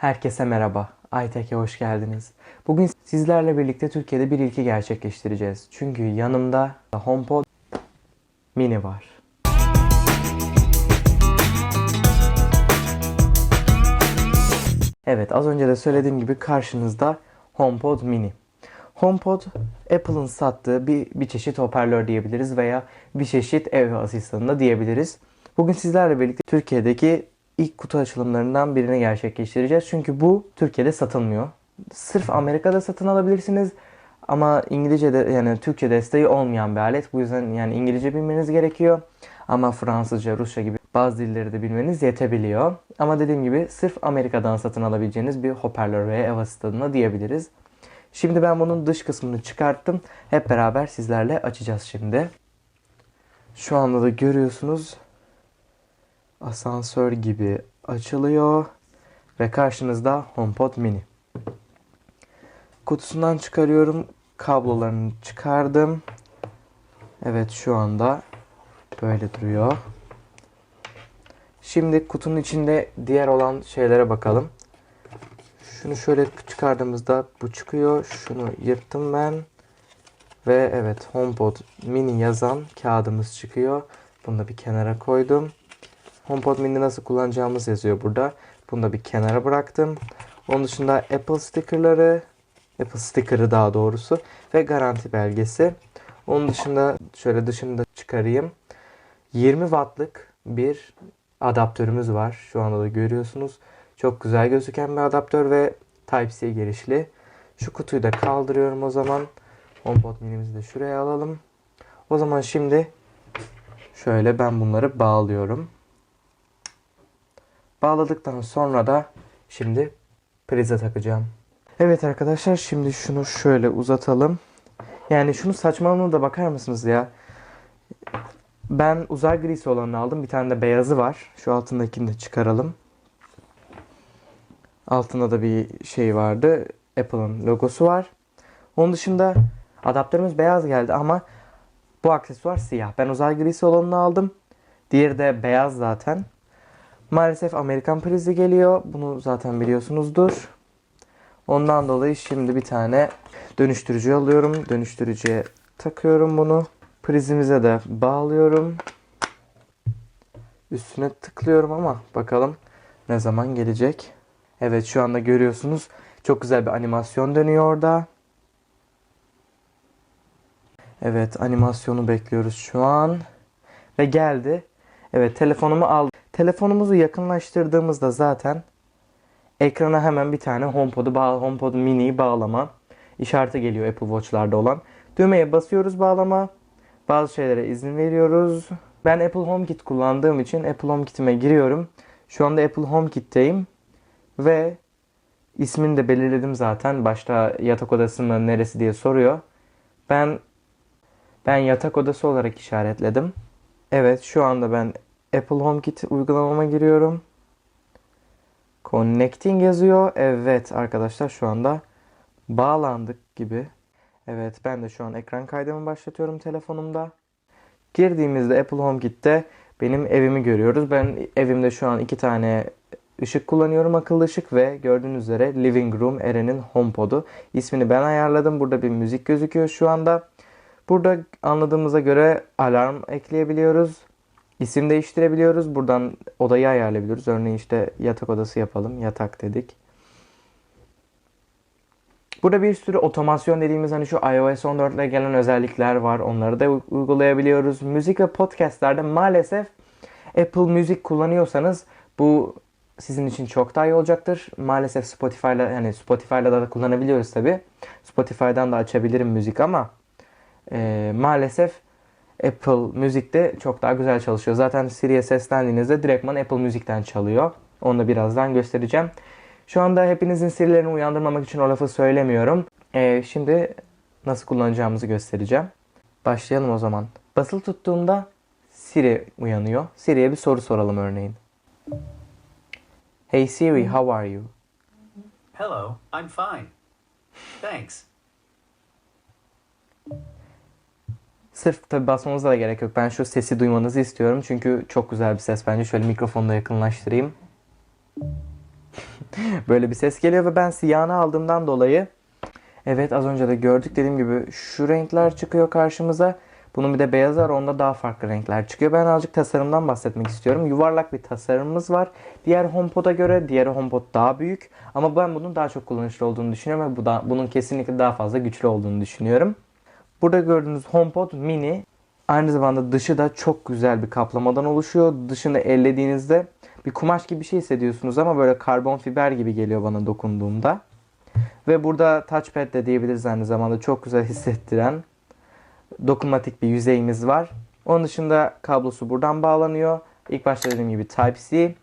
Herkese merhaba. Aytek'e hoş geldiniz. Bugün sizlerle birlikte Türkiye'de bir ilki gerçekleştireceğiz. Çünkü yanımda HomePod Mini var. Evet az önce de söylediğim gibi karşınızda HomePod Mini. HomePod Apple'ın sattığı bir, bir çeşit hoparlör diyebiliriz veya bir çeşit ev asistanı da diyebiliriz. Bugün sizlerle birlikte Türkiye'deki ilk kutu açılımlarından birini gerçekleştireceğiz. Çünkü bu Türkiye'de satılmıyor. Sırf Amerika'da satın alabilirsiniz. Ama İngilizce'de yani Türkçe desteği olmayan bir alet. Bu yüzden yani İngilizce bilmeniz gerekiyor. Ama Fransızca, Rusça gibi bazı dilleri de bilmeniz yetebiliyor. Ama dediğim gibi sırf Amerika'dan satın alabileceğiniz bir hoparlör veya ev asistanı diyebiliriz. Şimdi ben bunun dış kısmını çıkarttım. Hep beraber sizlerle açacağız şimdi. Şu anda da görüyorsunuz asansör gibi açılıyor ve karşınızda HomePod mini. Kutusundan çıkarıyorum. Kablolarını çıkardım. Evet şu anda böyle duruyor. Şimdi kutunun içinde diğer olan şeylere bakalım. Şunu şöyle çıkardığımızda bu çıkıyor. Şunu yırttım ben. Ve evet HomePod mini yazan kağıdımız çıkıyor. Bunu da bir kenara koydum. HomePod mini nasıl kullanacağımız yazıyor burada. Bunu da bir kenara bıraktım. Onun dışında Apple stickerları, Apple sticker'ı daha doğrusu ve garanti belgesi. Onun dışında şöyle dışında çıkarayım. 20 wattlık bir adaptörümüz var. Şu anda da görüyorsunuz. Çok güzel gözüken bir adaptör ve Type-C girişli. Şu kutuyu da kaldırıyorum o zaman. HomePod minimizi de şuraya alalım. O zaman şimdi şöyle ben bunları bağlıyorum. Bağladıktan sonra da şimdi prize takacağım. Evet arkadaşlar şimdi şunu şöyle uzatalım. Yani şunu saçmalığına da bakar mısınız ya? Ben uzay grisi olanını aldım. Bir tane de beyazı var. Şu altındakini de çıkaralım. Altında da bir şey vardı. Apple'ın logosu var. Onun dışında adaptörümüz beyaz geldi ama bu aksesuar siyah. Ben uzay grisi olanını aldım. Diğeri de beyaz zaten. Maalesef Amerikan prizi geliyor. Bunu zaten biliyorsunuzdur. Ondan dolayı şimdi bir tane dönüştürücü alıyorum. Dönüştürücüye takıyorum bunu. Prizimize de bağlıyorum. Üstüne tıklıyorum ama bakalım ne zaman gelecek. Evet şu anda görüyorsunuz. Çok güzel bir animasyon dönüyor orada. Evet animasyonu bekliyoruz şu an. Ve geldi. Evet telefonumu aldım. Telefonumuzu yakınlaştırdığımızda zaten ekrana hemen bir tane HomePod'u HomePod mini'yi bağlama işareti geliyor Apple Watch'larda olan. Düğmeye basıyoruz bağlama. Bazı şeylere izin veriyoruz. Ben Apple HomeKit kullandığım için Apple HomeKit'ime giriyorum. Şu anda Apple HomeKit'teyim. Ve ismini de belirledim zaten. Başta yatak odası mı neresi diye soruyor. Ben ben yatak odası olarak işaretledim. Evet şu anda ben Apple HomeKit uygulamama giriyorum. Connecting yazıyor. Evet arkadaşlar şu anda bağlandık gibi. Evet ben de şu an ekran kaydımı başlatıyorum telefonumda. Girdiğimizde Apple HomeKit'te benim evimi görüyoruz. Ben evimde şu an iki tane ışık kullanıyorum akıllı ışık ve gördüğünüz üzere Living Room Eren'in HomePod'u. İsmini ben ayarladım. Burada bir müzik gözüküyor şu anda. Burada anladığımıza göre alarm ekleyebiliyoruz. İsim değiştirebiliyoruz. Buradan odayı ayarlayabiliyoruz. Örneğin işte yatak odası yapalım. Yatak dedik. Burada bir sürü otomasyon dediğimiz hani şu iOS 14 ile gelen özellikler var. Onları da uygulayabiliyoruz. Müzik ve podcastlerde maalesef Apple Music kullanıyorsanız bu sizin için çok daha iyi olacaktır. Maalesef Spotify'la yani Spotify'la da kullanabiliyoruz tabi. Spotify'dan da açabilirim müzik ama e, maalesef Apple Music'te çok daha güzel çalışıyor. Zaten Siri'ye seslendiğinizde direktman Apple Music'ten çalıyor. Onu da birazdan göstereceğim. Şu anda hepinizin Siri'lerini uyandırmamak için o lafı söylemiyorum. Ee, şimdi nasıl kullanacağımızı göstereceğim. Başlayalım o zaman. Basılı tuttuğumda Siri uyanıyor. Siri'ye bir soru soralım örneğin. Hey Siri, how are you? Hello, I'm fine. Thanks. Sırf tabi basmanıza da gerek yok. Ben şu sesi duymanızı istiyorum. Çünkü çok güzel bir ses bence. Şöyle mikrofonda yakınlaştırayım. Böyle bir ses geliyor ve ben siyahını aldığımdan dolayı evet az önce de gördük dediğim gibi şu renkler çıkıyor karşımıza. Bunun bir de beyazı var onda daha farklı renkler çıkıyor. Ben azıcık tasarımdan bahsetmek istiyorum. Yuvarlak bir tasarımımız var. Diğer HomePod'a göre diğer HomePod daha büyük. Ama ben bunun daha çok kullanışlı olduğunu düşünüyorum ve bu da, bunun kesinlikle daha fazla güçlü olduğunu düşünüyorum. Burada gördüğünüz HomePod mini aynı zamanda dışı da çok güzel bir kaplamadan oluşuyor. Dışını ellediğinizde bir kumaş gibi bir şey hissediyorsunuz ama böyle karbon fiber gibi geliyor bana dokunduğumda. Ve burada touchpad de diyebiliriz aynı zamanda çok güzel hissettiren dokunmatik bir yüzeyimiz var. Onun dışında kablosu buradan bağlanıyor. İlk başta dediğim gibi Type-C.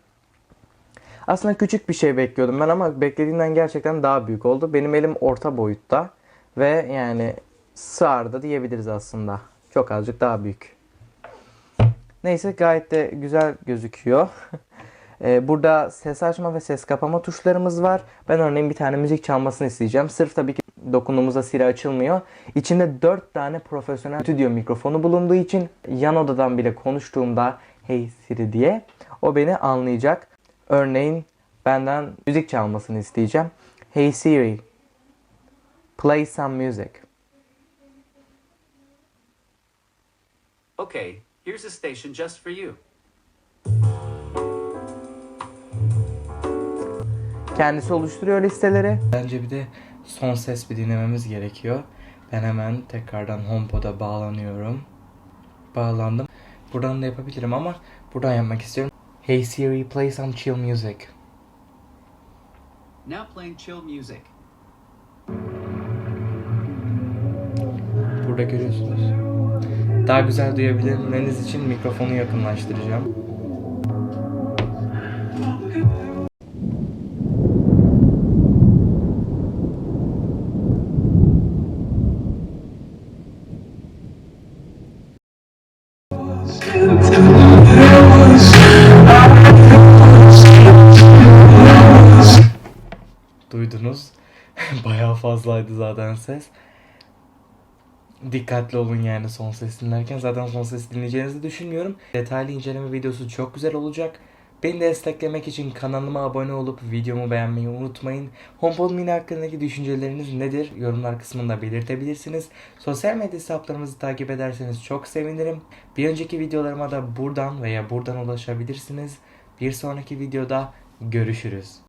Aslında küçük bir şey bekliyordum ben ama beklediğimden gerçekten daha büyük oldu. Benim elim orta boyutta ve yani sığar da diyebiliriz aslında. Çok azıcık daha büyük. Neyse gayet de güzel gözüküyor. Ee, Burada ses açma ve ses kapama tuşlarımız var. Ben örneğin bir tane müzik çalmasını isteyeceğim. Sırf tabii ki dokunduğumuzda Siri açılmıyor. İçinde 4 tane profesyonel stüdyo mikrofonu bulunduğu için yan odadan bile konuştuğumda Hey Siri diye o beni anlayacak. Örneğin benden müzik çalmasını isteyeceğim. Hey Siri, play some music. Okay, here's a station just for you. Kendisi oluşturuyor listeleri. Bence bir de son ses bir dinlememiz gerekiyor. Ben hemen tekrardan HomePod'a bağlanıyorum. Bağlandım. Buradan da yapabilirim ama buradan yapmak istiyorum. Hey Siri, play some chill music. Now playing chill music. Burada görüyorsunuz. Daha güzel duyabilmeniz için mikrofonu yakınlaştıracağım. Duydunuz. Bayağı fazlaydı zaten ses. Dikkatli olun yani son ses dinlerken. Zaten son ses dinleyeceğinizi düşünmüyorum. Detaylı inceleme videosu çok güzel olacak. Beni desteklemek için kanalıma abone olup videomu beğenmeyi unutmayın. HomePod Mini hakkındaki düşünceleriniz nedir? Yorumlar kısmında belirtebilirsiniz. Sosyal medya hesaplarımızı takip ederseniz çok sevinirim. Bir önceki videolarıma da buradan veya buradan ulaşabilirsiniz. Bir sonraki videoda görüşürüz.